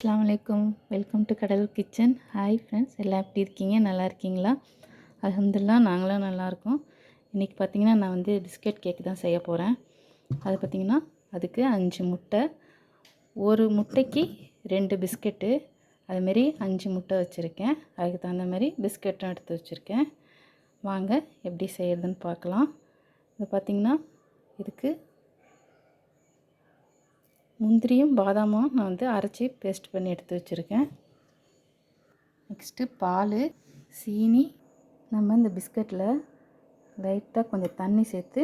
அஸ்லாம் வலைக்கம் welcome to Cuddalore kitchen. Hi friends எல்லாம் எப்படி இருக்கீங்க? நல்லா இருக்கீங்களா? அலமதுல்லா நாங்களும் நல்லாயிருக்கோம் இன்றைக்கி பார்த்தீங்கன்னா நான் வந்து பிஸ்கட் கேக் தான் செய்ய போகிறேன் அது பார்த்திங்கன்னா அதுக்கு அஞ்சு முட்டை. ஒரு முட்டைக்கு ரெண்டு பிஸ்கெட்டு. அதுமாரி அஞ்சு முட்டை வச்சுருக்கேன். அதுக்கு தகுந்த மாதிரி பிஸ்கெட்டும் எடுத்து வச்சுருக்கேன். வாங்க எப்படி செய்கிறதுன்னு பார்க்கலாம். இது பார்த்திங்கன்னா இதுக்கு முந்திரியும் பாதாமும் நான் வந்து அரைச்சி பேஸ்ட் பண்ணி எடுத்து வச்சுருக்கேன். நெக்ஸ்ட்டு பால் சீனி நம்ம இந்த பிஸ்கட்டில் லைட்டாக கொஞ்சம் தண்ணி சேர்த்து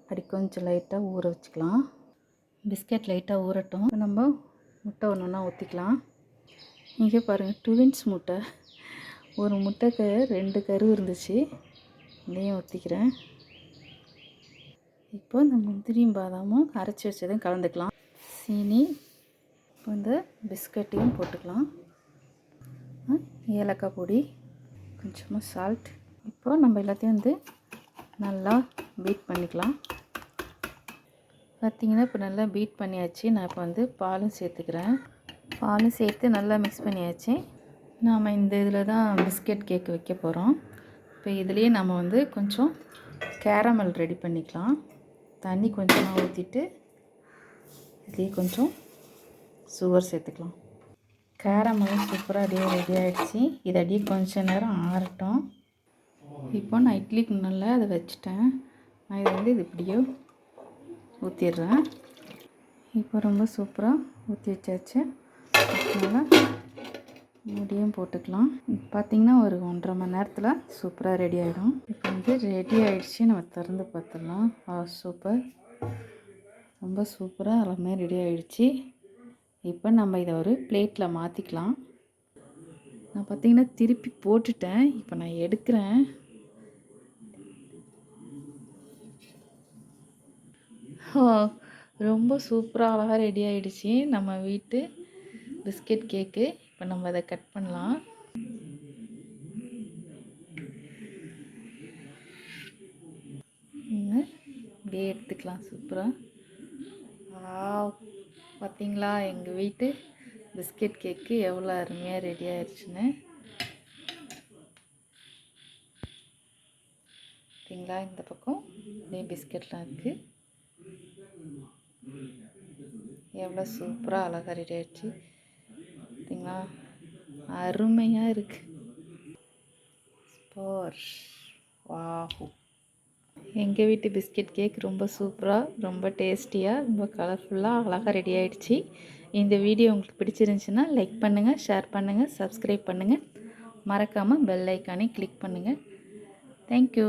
அப்படி கொஞ்சம் லைட்டாக ஊற வச்சுக்கலாம். பிஸ்கட் லைட்டாக ஊறட்டும். நம்ம முட்டை ஒன்று ஒன்றா ஊற்றிக்கலாம் இங்கே பாருங்கள் டுவின்ஸ் முட்டை. ஒரு முட்டைக்கு ரெண்டு கரு இருந்துச்சு. இதையும் ஊற்றிக்கிறேன் இப்போ இந்த முந்திரியும் பாதாமும் அரைச்சி வச்சதையும் கலந்துக்கலாம். சீனி இப்போ இந்த பிஸ்கட்டையும் போட்டுக்கலாம். ஏலக்காய் பொடி கொஞ்சமாக சால்ட் இப்போ நம்ம எல்லாத்தையும் வந்து நல்லா பீட் பண்ணிக்கலாம். பார்த்திங்கன்னா இப்போ நல்லா பீட் பண்ணியாச்சு. நான் இப்போ வந்து பாலும் சேர்த்துக்கிறேன். பாலும் சேர்த்து நல்லா மிக்ஸ் பண்ணியாச்சு. நாம் இந்த இதில் தான் பிஸ்கெட் கேக் வைக்க போகிறோம் இப்போ இதுலேயே நம்ம வந்து கொஞ்சம் கேரமல் ரெடி பண்ணிக்கலாம். தண்ணி கொஞ்சமாக ஊற்றிட்டு இதுலேயே கொஞ்சம் சுகர் சேர்த்துக்கலாம். கேரமல் சூப்பராக அப்படியே ரெடி ஆகிடுச்சி இது அப்படியே கொஞ்சம் நேரம் ஆறட்டும். இப்போ நான் இட்லிக்கு முன்னால் அதை வச்சுட்டேன். நான் இதை வந்து இது இப்படியோ ஊற்றிடுறேன் இப்போ ரொம்ப சூப்பராக ஊற்றி வச்சாச்சு. அதனால் முடியும் போட்டுக்கலாம். பார்த்திங்கன்னா ஒரு ஒன்றரை மணி நேரத்தில் சூப்பராக ரெடி ஆகிடும் இப்போ வந்து ரெடி ஆகிடுச்சி நம்ம திறந்து பார்த்துடலாம். ஆ சூப்பர் ரொம்ப சூப்பராக எல்லாமே ரெடி ஆகிடுச்சி இப்போ நம்ம இதை ஒரு பிளேட்டில் மாற்றிக்கலாம் நான் பார்த்திங்கன்னா திருப்பி போட்டுட்டேன். இப்போ நான் எடுக்கிறேன். ரொம்ப சூப்பராக அழகாக ரெடி ஆகிடுச்சி நம்ம வீட்டு பிஸ்கெட் கேக்கு. இப்போ நம்ம அதை கட் பண்ணலாம். அப்படியே எடுத்துக்கலாம். சூப்பராக பார்த்தீங்களா எங்கள் வீட்டு பிஸ்கெட் கேக்கு எவ்வளோ அருமையாக ரெடி ஆயிடுச்சுன்னு பார்த்தீங்களா இந்த பக்கம் இதே பிஸ்கெட்லாம் இருக்குது எவ்வளோ சூப்பராக அழகாக ரெடி ஆகிடுச்சு பார்த்தீங்களா அருமையாக இருக்குது ஸ்போர் வாஹூ எங்கள் வீட்டு பிஸ்கெட் கேக் ரொம்ப சூப்பராக ரொம்ப டேஸ்டியாக ரொம்ப கலர்ஃபுல்லாக அழகாக ரெடி ஆகிடுச்சி இந்த வீடியோ உங்களுக்கு பிடிச்சிருந்துச்சின்னா லைக் பண்ணுங்கள் ஷேர் பண்ணுங்கள் சப்ஸ்கிரைப் பண்ணுங்கள் மறக்காமல் பெல் ஐக்கானே கிளிக் பண்ணுங்கள் தேங்க்யூ